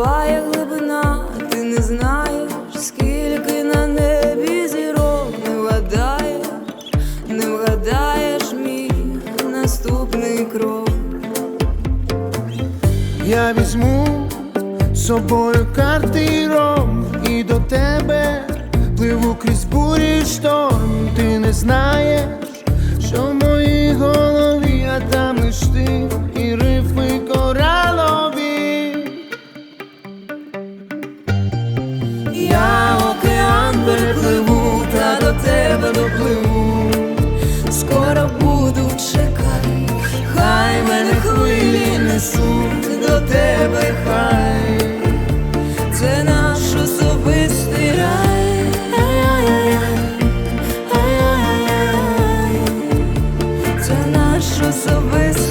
буває глибина, ти не знаєш, скільки на небі зірок. Не вгадаєш, не вгадаєш мій наступний крок. Я візьму з собою карти і ром І до тебе пливу крізь бурі шторм. Ти не знаєш, Скоро буду чекай, хай мене хвилі несуть до тебе, хай це наш особистий рай. Це наш особистий